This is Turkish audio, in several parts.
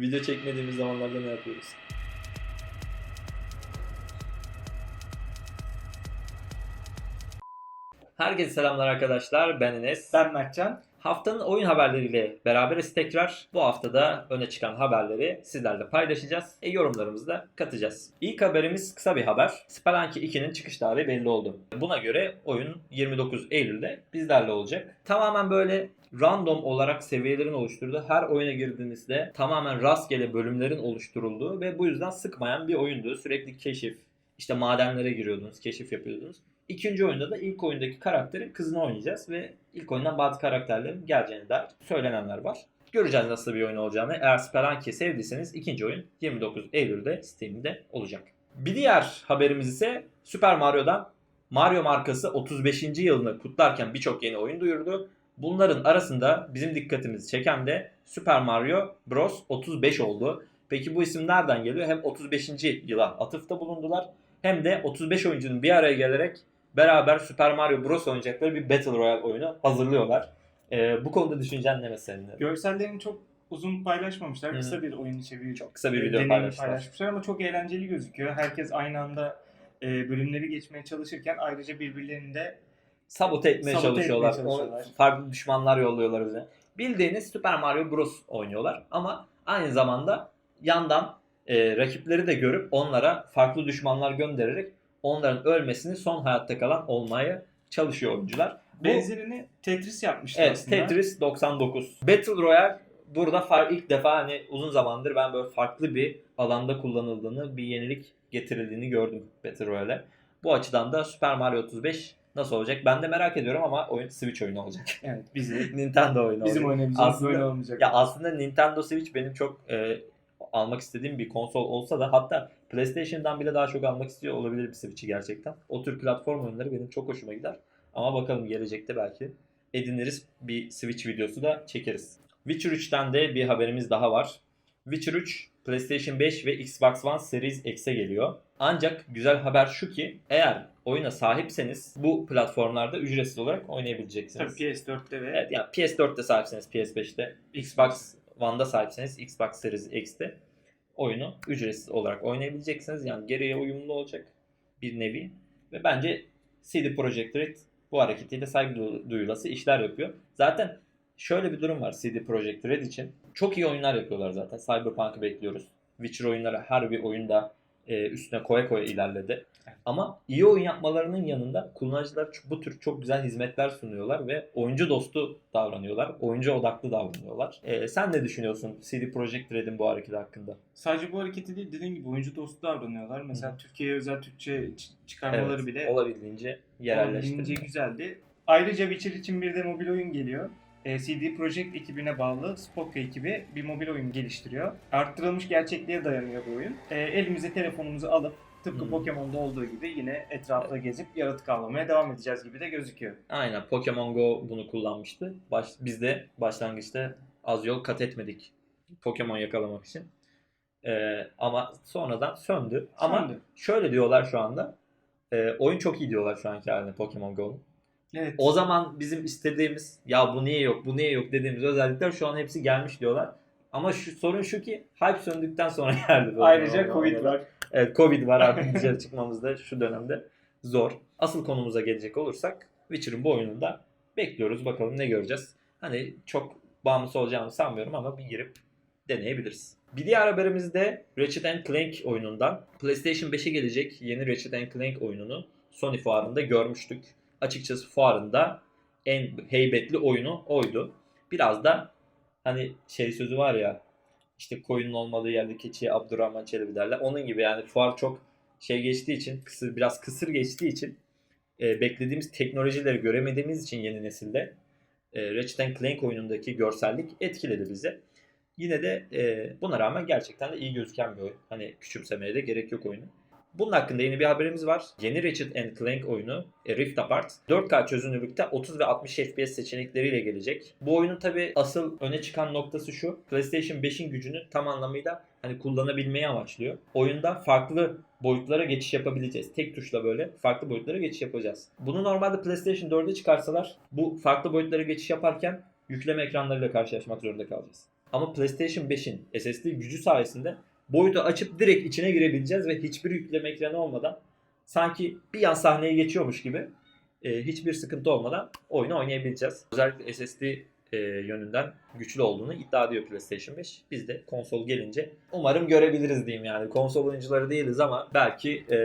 Video çekmediğimiz zamanlarda ne yapıyoruz? Herkese selamlar arkadaşlar. Ben Enes. Ben Mertcan. Haftanın oyun haberleriyle beraberiz tekrar. Bu haftada öne çıkan haberleri sizlerle paylaşacağız. E, yorumlarımızı da katacağız. İlk haberimiz kısa bir haber. Spelunky 2'nin çıkış tarihi belli oldu. Buna göre oyun 29 Eylül'de bizlerle olacak. Tamamen böyle random olarak seviyelerin oluşturduğu, her oyuna girdiğinizde tamamen rastgele bölümlerin oluşturulduğu ve bu yüzden sıkmayan bir oyundu. Sürekli keşif, işte madenlere giriyordunuz, keşif yapıyordunuz. İkinci oyunda da ilk oyundaki karakterin kızını oynayacağız ve ilk oyundan bazı karakterlerin geleceğine dair söylenenler var. Göreceğiz nasıl bir oyun olacağını. Eğer Spelunky'yi sevdiyseniz ikinci oyun 29 Eylül'de Steam'de olacak. Bir diğer haberimiz ise Super Mario'dan Mario markası 35. yılını kutlarken birçok yeni oyun duyurdu. Bunların arasında bizim dikkatimizi çeken de Super Mario Bros 35 oldu. Peki bu isim nereden geliyor? Hem 35. yıla atıfta bulundular hem de 35 oyuncunun bir araya gelerek beraber Super Mario Bros oynayacakları bir Battle Royale oyunu hazırlıyorlar. Ee, bu konuda düşüncen ne mesela? Görsellerini çok uzun paylaşmamışlar. Kısa bir oyun içeriği. Çok kısa bir e, video paylaştılar. paylaşmışlar ama çok eğlenceli gözüküyor. Herkes aynı anda e, bölümleri geçmeye çalışırken ayrıca birbirlerini de Sabote etmeye Sabote çalışıyorlar. etmeye çalışıyorlar. O farklı düşmanlar yolluyorlar bize. Bildiğiniz Super Mario Bros oynuyorlar ama aynı zamanda yandan e, rakipleri de görüp onlara farklı düşmanlar göndererek onların ölmesini son hayatta kalan olmaya çalışıyor oyuncular. Bu- benzerini Tetris yapmışlar Evet aslında. Tetris 99. Battle Royale burada far, ilk defa hani uzun zamandır ben böyle farklı bir alanda kullanıldığını, bir yenilik getirildiğini gördüm Battle Royale'e. Bu açıdan da Super Mario 35 nasıl olacak? Ben de merak ediyorum ama oyun Switch oyunu olacak. Evet, bizi, Nintendo oyunu bizim olacak. oynayabileceğimiz Aslında- böyle olmayacak. Ya aslında Nintendo Switch benim çok e, almak istediğim bir konsol olsa da hatta PlayStation'dan bile daha çok almak istiyor olabilir bir Switch'i gerçekten. O tür platform oyunları benim çok hoşuma gider. Ama bakalım gelecekte belki ediniriz bir Switch videosu da çekeriz. Witcher 3'ten de bir haberimiz daha var. Witcher 3 PlayStation 5 ve Xbox One Series X'e geliyor. Ancak güzel haber şu ki eğer oyuna sahipseniz bu platformlarda ücretsiz olarak oynayabileceksiniz. Tabii PS4'te ve Evet yani PS4'te sahipseniz PS5'te, Xbox One'da sahipseniz Xbox Series X'te oyunu ücretsiz olarak oynayabileceksiniz. Yani geriye uyumlu olacak bir nevi. Ve bence CD Projekt Red bu hareketiyle saygı du- duyulası işler yapıyor. Zaten şöyle bir durum var CD Projekt Red için. Çok iyi oyunlar yapıyorlar zaten. Cyberpunk'ı bekliyoruz. Witcher oyunları her bir oyunda e, üstüne koya koya ilerledi. Ama iyi oyun yapmalarının yanında kullanıcılar bu tür çok güzel hizmetler sunuyorlar ve oyuncu dostu davranıyorlar. Oyuncu odaklı davranıyorlar. Ee, sen ne düşünüyorsun CD Projekt Red'in bu hareketi hakkında? sadece bu hareketi değil dediğim gibi oyuncu dostu davranıyorlar. Mesela Hı. Türkiye'ye özel Türkçe çıkarmaları Evet, bile olabildiğince Olabildiğince yerelleştirdi. güzeldi. Ayrıca Witcher için bir de mobil oyun geliyor. E, CD Projekt ekibine bağlı Spoke ekibi bir mobil oyun geliştiriyor. Arttırılmış gerçekliğe dayanıyor bu oyun. E, elimize telefonumuzu alıp tıpkı Hmm. Pokemon'da olduğu gibi yine etrafta gezip yaratık avlamaya devam edeceğiz gibi de gözüküyor. Aynen Pokemon Go bunu kullanmıştı. Baş, biz de başlangıçta az yol kat etmedik Pokemon yakalamak için. Ee, ama sonradan söndü. Ama Söndü. şöyle diyorlar şu anda. e, oyun çok iyi diyorlar şu anki haline Pokemon Go'nun. Evet. O zaman bizim istediğimiz ya bu niye yok bu niye yok dediğimiz özellikler şu an hepsi gelmiş diyorlar. Ama şu sorun şu ki hype söndükten sonra geldi. Ayrıca Covid var. Evet Covid var artık dışarı çıkmamızda şu dönemde zor. Asıl konumuza gelecek olursak Witcher'ın bu oyununda bekliyoruz bakalım ne göreceğiz. Hani çok bağımlısı olacağını sanmıyorum ama bir girip deneyebiliriz. Bir diğer haberimiz de Ratchet Clank oyunundan. PlayStation 5'e gelecek yeni Ratchet Clank oyununu Sony fuarında görmüştük. Açıkçası fuarında en heybetli oyunu oydu. Biraz da hani şey sözü var ya işte koyunun olmadığı yerde keçiye Abdurrahman Çelebi derler. Onun gibi yani fuar çok şey geçtiği için kısır biraz kısır geçtiği için e, beklediğimiz teknolojileri göremediğimiz için yeni nesilde e, Ratchet Clank oyunundaki görsellik etkiledi bizi. Yine de e, buna rağmen gerçekten de iyi gözüken bir oyun. Hani küçümsemeye de gerek yok oyunu. Bunun hakkında yeni bir haberimiz var. Yeni Ratchet Clank oyunu e, Rift Apart 4K çözünürlükte 30 ve 60 FPS seçenekleriyle gelecek. Bu oyunun tabi asıl öne çıkan noktası şu. PlayStation 5'in gücünü tam anlamıyla hani kullanabilmeyi amaçlıyor. Oyunda farklı boyutlara geçiş yapabileceğiz. Tek tuşla böyle farklı boyutlara geçiş yapacağız. Bunu normalde PlayStation 4'e çıkarsalar bu farklı boyutlara geçiş yaparken yükleme ekranlarıyla karşılaşmak zorunda kalacağız. Ama PlayStation 5'in SSD gücü sayesinde boyutu açıp direkt içine girebileceğiz ve hiçbir yükleme ekranı olmadan sanki bir yan sahneye geçiyormuş gibi e, hiçbir sıkıntı olmadan oyunu oynayabileceğiz. Özellikle SSD e, yönünden güçlü olduğunu iddia ediyor PlayStation 5. Biz de konsol gelince umarım görebiliriz diyeyim yani. Konsol oyuncuları değiliz ama belki e,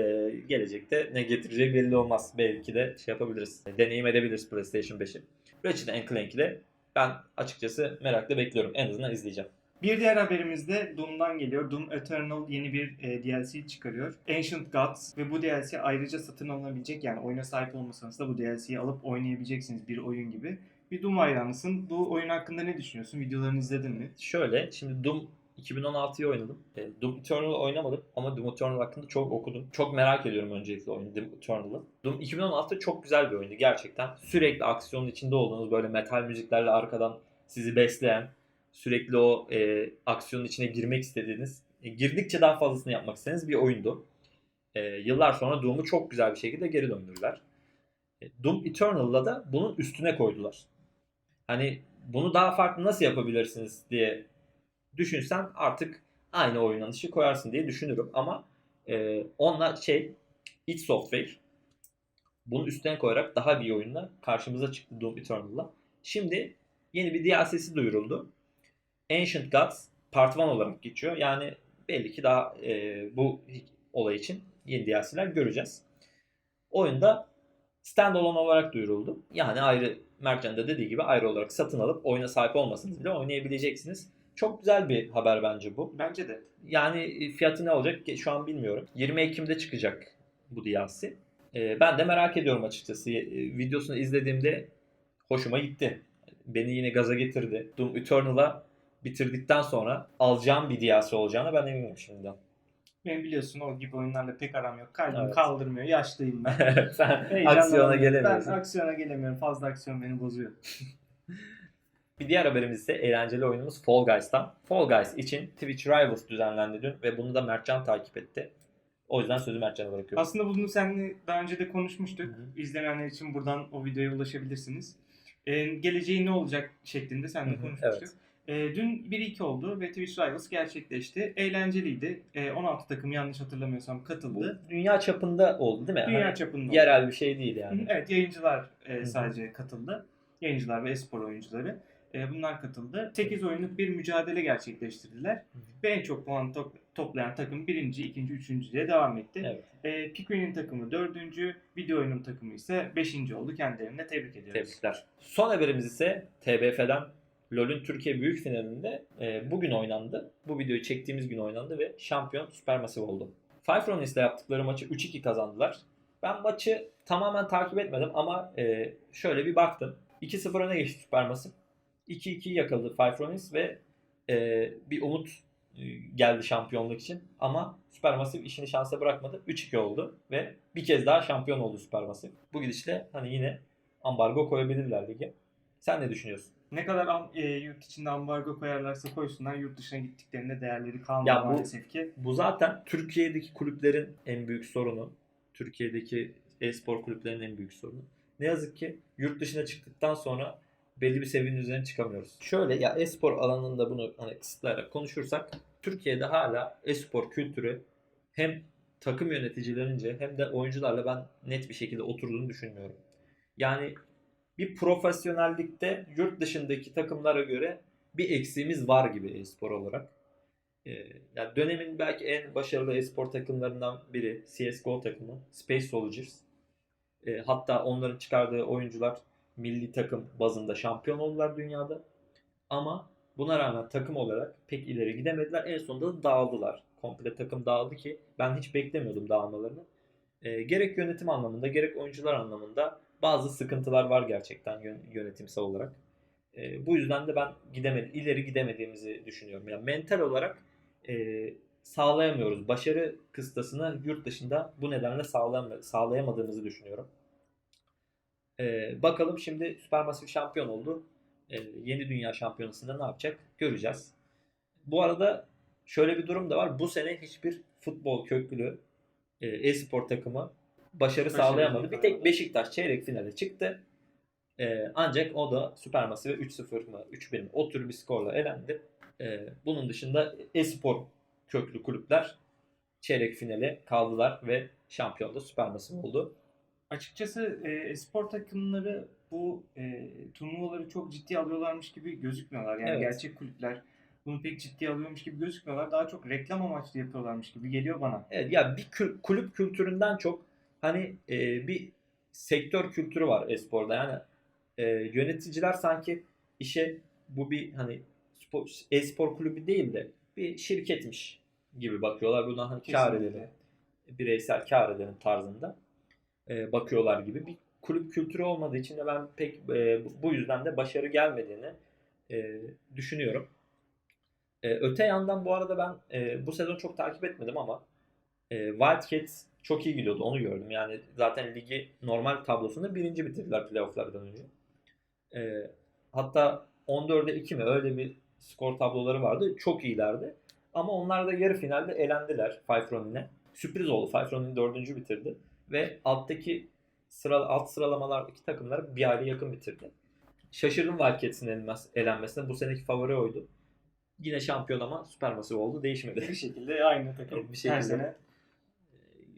gelecekte ne getireceği belli olmaz. Belki de şey yapabiliriz. Deneyim edebiliriz PlayStation 5'i. Ratchet Clank'i de ben açıkçası merakla bekliyorum. En azından izleyeceğim. Bir diğer haberimiz de Doom'dan geliyor. Doom Eternal yeni bir e, DLC çıkarıyor. Ancient Gods ve bu DLC ayrıca satın alınabilecek yani oyuna sahip olmasanız da bu DLC'yi alıp oynayabileceksiniz bir oyun gibi. Bir Doom hayranısın. Bu oyun hakkında ne düşünüyorsun? Videolarını izledin mi? Şöyle şimdi Doom 2016'yı oynadım. E, Doom Eternal oynamadım ama Doom Eternal hakkında çok okudum. Çok merak ediyorum öncelikle oyunu Doom Eternal'ı. Doom 2016 çok güzel bir oyundu gerçekten. Sürekli aksiyonun içinde olduğunuz böyle metal müziklerle arkadan sizi besleyen, sürekli o e, aksiyonun içine girmek istediğiniz, e, girdikçe daha fazlasını yapmak istediğiniz bir oyundu. E, yıllar sonra Doom'u çok güzel bir şekilde geri döndürdüler. E, Doom Eternal'la da bunun üstüne koydular. Hani bunu daha farklı nasıl yapabilirsiniz diye düşünsen artık aynı oynanışı koyarsın diye düşünürüm ama e, onunla şey id Software bunun üstüne koyarak daha bir oyunla karşımıza çıktı Doom Eternal'la. Şimdi yeni bir DLC'si duyuruldu. Ancient Gods Part 1 olarak geçiyor. Yani belli ki daha e, bu olay için yeni DLC'ler göreceğiz. Oyunda standalone olarak duyuruldu. Yani ayrı Mertcan da dediği gibi ayrı olarak satın alıp oyuna sahip olmasanız bile oynayabileceksiniz. Çok güzel bir haber bence bu. Bence de. Yani fiyatı ne olacak şu an bilmiyorum. 20 Ekim'de çıkacak bu DLC. Ee, ben de merak ediyorum açıkçası. Ee, Videosunu izlediğimde hoşuma gitti. Beni yine gaza getirdi. Doom Eternal'a bitirdikten sonra alacağım bir DLC olacağına ben eminim şimdiden. Benim biliyorsun o gibi oyunlarla pek aram yok. Kalbim Evet. kaldırmıyor. Yaşlıyım ben. Sen aksiyona gelemiyorsun. Ben aksiyona gelemiyorum. Fazla aksiyon beni bozuyor. Bir diğer haberimiz ise eğlenceli oyunumuz Fall Guys'tan. Fall Guys için Twitch Rivals düzenlendi dün ve bunu da Mertcan takip etti. O yüzden sözü Mertcan'a bırakıyorum. Aslında bunu seninle daha önce de konuşmuştuk. Hı hı. İzlemeyenler için buradan o videoya ulaşabilirsiniz. Ee, geleceği ne olacak şeklinde seninle Hı hı, konuşmuştuk. Ee, dün 1-2 oldu ve Twitch Rivals gerçekleşti. Eğlenceliydi. Ee, 16 takım yanlış hatırlamıyorsam Bu katıldı. dünya çapında oldu değil mi? Dünya Hani çapında. oldu. yerel bir şey değil yani. Evet yayıncılar e, sadece katıldı. Yayıncılar ve espor oyuncuları. E, bunlar katıldı. 8 oyunluk bir mücadele gerçekleştirdiler. Ve en çok puan to- toplayan takım birinci, ikinci, üçüncü diye devam etti. Evet. E, Pikmin'in takımı dördüncü, video oyunun takımı ise beşinci oldu. Kendilerine de tebrik ediyoruz. Tebrikler. Son haberimiz ise TBF'den LoL'ün Türkiye büyük finalinde e, bugün oynandı. Bu videoyu çektiğimiz gün oynandı ve şampiyon Supermassive oldu. Five Ronis'le yaptıkları maçı 3-2 kazandılar. Ben maçı tamamen takip etmedim ama e, şöyle bir baktım. 2-0 öne geçti Supermassive. 2-2 yakaladı Five ve e, bir umut e, geldi şampiyonluk için. Ama Supermassive işini şansa bırakmadı. 3-2 oldu ve bir kez daha şampiyon oldu Supermassive. Bu gidişle hani yine ambargo koyabilirler lige. Sen ne düşünüyorsun? Ne kadar am- e, yurt içinde ambargo koyarlarsa koysunlar yurt dışına gittiklerinde değerleri kalmadı Ya bu- maalesef ki. Bu zaten Türkiye'deki kulüplerin en büyük sorunu. Türkiye'deki e-spor kulüplerinin en büyük sorunu. Ne yazık ki yurt dışına çıktıktan sonra belli bir seviyenin üzerine çıkamıyoruz. Şöyle ya e-spor alanında bunu hani kısıtlayarak konuşursak Türkiye'de hala e-spor kültürü hem takım yöneticilerince hem de oyuncularla ben net bir şekilde oturduğunu düşünmüyorum. Yani bir profesyonellikte yurt dışındaki takımlara göre bir eksiğimiz var gibi e-spor olarak. Ee, yani dönemin belki en başarılı e-spor takımlarından biri CSGO takımı Space Soldiers. Ee, hatta onların çıkardığı oyuncular milli takım bazında şampiyon oldular dünyada. Ama buna rağmen takım olarak pek ileri gidemediler. En sonunda da dağıldılar. Komple takım dağıldı ki ben hiç beklemiyordum dağılmalarını. Ee, gerek yönetim anlamında gerek oyuncular anlamında bazı sıkıntılar var gerçekten yön- yönetimsel olarak. Ee, bu yüzden de ben gidemedi, ileri gidemediğimizi düşünüyorum. Yani mental olarak e, sağlayamıyoruz. Başarı kıstasını yurt dışında bu nedenle sağlayam- sağlayamadığımızı düşünüyorum. Ee, bakalım şimdi Supermassive şampiyon oldu. Ee, yeni dünya şampiyonasında ne yapacak göreceğiz. Bu arada şöyle bir durum da var. Bu sene hiçbir futbol köklü e, e-spor takımı başarı sağlayamadı. Bir tek. Beşiktaş çeyrek finale çıktı. Ee, ancak o da Supermassive 3-0 mı 3-1 mi o tür bir skorla elendi. Ee, bunun dışında e-spor köklü kulüpler çeyrek finale kaldılar ve şampiyon da Supermassive oldu. Açıkçası e, spor takımları bu e, turnuvaları çok ciddi alıyorlarmış gibi gözükmüyorlar. Yani Evet. gerçek kulüpler bunu pek ciddi alıyormuş gibi gözükmüyorlar. Daha çok reklam amaçlı yapıyorlarmış gibi geliyor bana. Evet ya bir kulüp kültüründen çok hani e, bir sektör kültürü var e-sporda. Yani e, yöneticiler sanki işe bu bir hani spor, e-spor kulübü değil de bir şirketmiş gibi bakıyorlar. Buradan hani kar edelim, bireysel kar edelim tarzında e, bakıyorlar gibi bir kulüp kültürü olmadığı için de ben pek e, bu- bu yüzden de başarı gelmediğini e, düşünüyorum. E, öte yandan bu arada ben e, bu sezon çok takip etmedim ama e, Wildcats çok iyi gidiyordu onu gördüm. Yani zaten ligi normal tablosunda birinci bitirdiler playofflardan önce. E, hatta 14'e 2 mi öyle bir skor tabloları vardı. Çok iyilerdi. Ama onlar da yarı finalde elendiler Five Ronin'e. Sürpriz oldu. Five Ronin dördüncü bitirdi. Ve alttaki sıra, alt sıralamalardaki takımlar bir aile yakın bitirdi. Şaşırdım Wildcats'in elenmesine. Bu seneki favori oydu. Yine şampiyon ama Supermassive oldu. Değişmedi. Bir şekilde aynı takım. Bir şekilde. Her sene.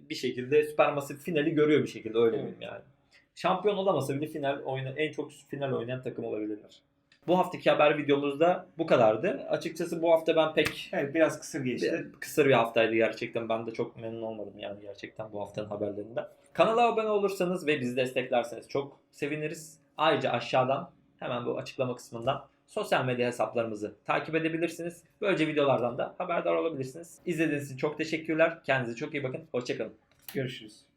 Bir şekilde Supermassive finali görüyor bir şekilde öyle Evet. yani. Şampiyon olamasa bile final oyna en çok final oynayan takım olabilirler. Bu haftaki haber videomuzda bu kadardı. Açıkçası bu hafta ben pek Evet biraz kısır geçti. bir- kısır bir haftaydı gerçekten. Ben de çok memnun olmadım yani gerçekten bu haftanın haberlerinden. Kanala abone olursanız ve bizi desteklerseniz çok seviniriz. Ayrıca aşağıdan hemen bu açıklama kısmından sosyal medya hesaplarımızı takip edebilirsiniz. Böylece videolardan da haberdar olabilirsiniz. İzlediğiniz için çok teşekkürler. Kendinize çok iyi bakın. Hoşçakalın. Görüşürüz.